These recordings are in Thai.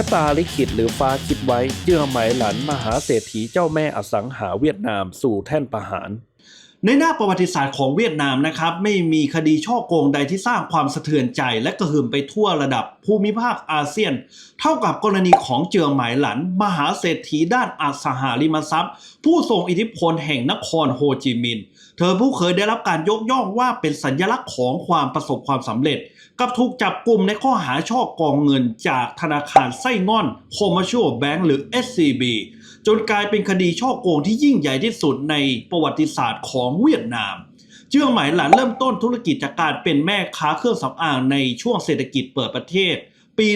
ะตาลิขิตหรือฟ้าคิดไว้เยื่อไหมหลันมหาเศรษฐีเจ้าแม่อสังหาเวียดนามสู่แท่นประหาร ในหน้าประวัติศาสตร์ของเวียดนามนะครับไม่มีคดีช่อโกงใดที่สร้างความสะเทือนใจ และกระหึ่มไปทั่วระดับภูมิภาคอาเซียน เท่ากับกรณีของเจือหมายหลัน มหาเศรษฐีด้านอสังหาริมทรัพย์ ผู้ทรงอิทธิพลแห่งนครโฮจิมินห์เธอผู้เคยได้รับการยกย่องว่าเป็นสัญลักษณ์ของความประสบความสำเร็จ กับถูกจับกลุ่มในข้อหาช่อกงเงินจากธนาคารไส้ง่อน Commercial Bank หรือ SCB จนกลายเป็นคดีช่อโกงที่ยิ่งใหญ่ที่สุดในประวัติศาสตร์ของเวียดนามเจื้องหมายหลานเริ่มต้นธุรกิจจากการเป็นแม่ค้าเครื่องสำอางในช่วงเศรษฐกิจเปิดประเทศ ปี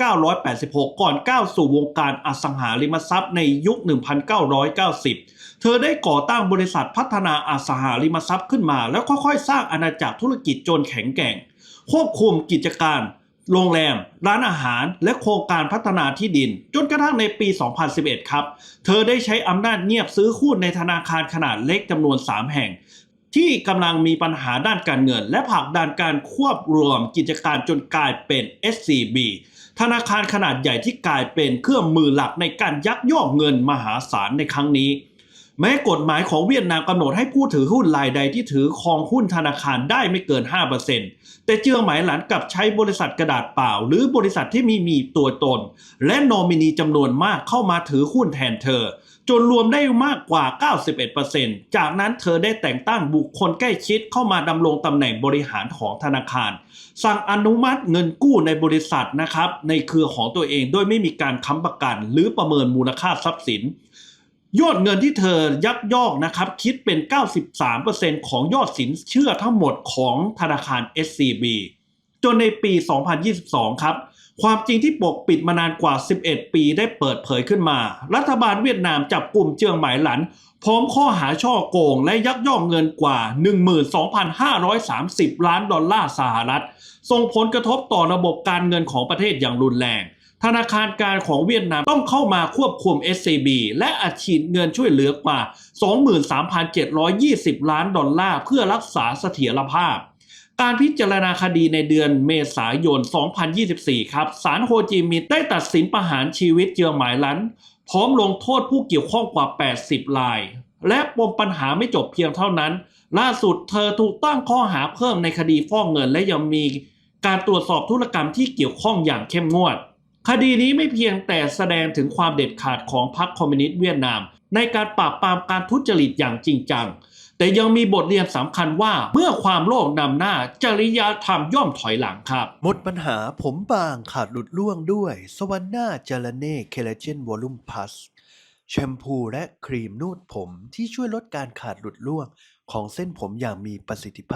1986 ก่อนก้าวสู่วงการอสังหาริมทรัพย์ในยุค 1990 เธอได้ก่อตั้งบริษัทพัฒนาอสังหาริมทรัพย์ขึ้นมา แล้วค่อยๆ สร้างอาณาจักรธุรกิจจนแข็งแกร่ง ควบคุมกิจการ โรงแรม ร้านอาหาร และโครงการพัฒนาที่ดิน จนกระทั่งในปี 2011 ครับ เธอได้ใช้อำนาจเงียบซื้อหุ้นในธนาคารขนาดเล็กจำนวน 3 แห่ง ที่กำลังมีปัญหาด้านการเงิน และผลักดันการควบรวมกิจการจนกลายเป็น SCB ธนาคารขนาดใหญ่ที่กลายเป็นเครื่องมือหลักในการยักยอกเงินมหาศาลในครั้งนี้ แม้กฎหมายของเวียดนามกำหนดให้ผู้ถือหุ้นรายใดที่ถือครองหุ้นธนาคารได้ไม่เกิน 5%แต่เจือหมายหลันกลับใช้บริษัทกระดาษเปล่า หรือบริษัทที่มีมีตัวตน และโนมินีจำนวนมากเข้ามาถือหุ้นแทนเธอ จนรวมได้มากกว่า 91%จากนั้นเธอได้แต่งตั้งบุคคลใกล้ชิดเข้ามาดำรงตำแหน่งบริหารของธนาคาร สั่งอนุมัติเงินกู้ในบริษัทนะครับในเครือของตัวเองโดยไม่มีการค้ำประกัน หรือประเมินมูลค่าทรัพย์สิน ยอดเงินที่เธอยักยอกนะครับ คิดเป็น 93%ของยอดสินเชื่อทั้งหมดของธนาคาร SCB จนในปี 2022 ครับ ความจริงที่ปกปิดมานานกว่า 11 ปีได้เปิดเผยขึ้นมา รัฐบาลเวียดนามจับกลุ่มเจืองหมายหลัน พร้อมข้อหาช่อโกง และยักยอกเงินกว่า 12,530 ล้านดอลลาร์สหรัฐ ส่งผลกระทบต่อระบบการเงินของประเทศอย่างรุนแรง ธนาคารกลางของเวียดนามต้องเข้ามาควบคุม SCB และอัดฉีดเงินช่วยเหลือกว่า 23,720 ล้านดอลลาร์เพื่อรักษาเสถียรภาพ การพิจารณาคดีในเดือนเมษายน 2024 ครับศาลโฮจิมินห์ได้ตัดสินประหารชีวิตเจือหมายลันพร้อมลงโทษผู้เกี่ยวข้องกว่า 80 ราย และปมปัญหาไม่จบเพียงเท่านั้น ล่าสุดเธอถูกตั้งข้อหาเพิ่มในคดีฟอกเงินและยังมีการตรวจสอบธุรกรรมที่เกี่ยวข้องอย่างเข้มงวด คดีนี้ไม่เพียงแต่แสดงถึงความเด็ดขาดของพรรคคอมมิวนิสต์เวียดนาม ในการปราบปรามการทุจริตอย่างจริงจัง แต่ยังมีบทเรียนสำคัญว่าเมื่อความโลภนำหน้าจริยธรรมย่อมถอยหลังครับ หมดปัญหาผมบางขาดหลุดร่วงด้วย สวรรค์หน้าจารเน่เคลเจนวอลลุ่มพัสแชมพูและครีมนูดผมที่ช่วยลดการขาดหลุดร่วงของเส้นผมอย่างมีประสิทธิภาพ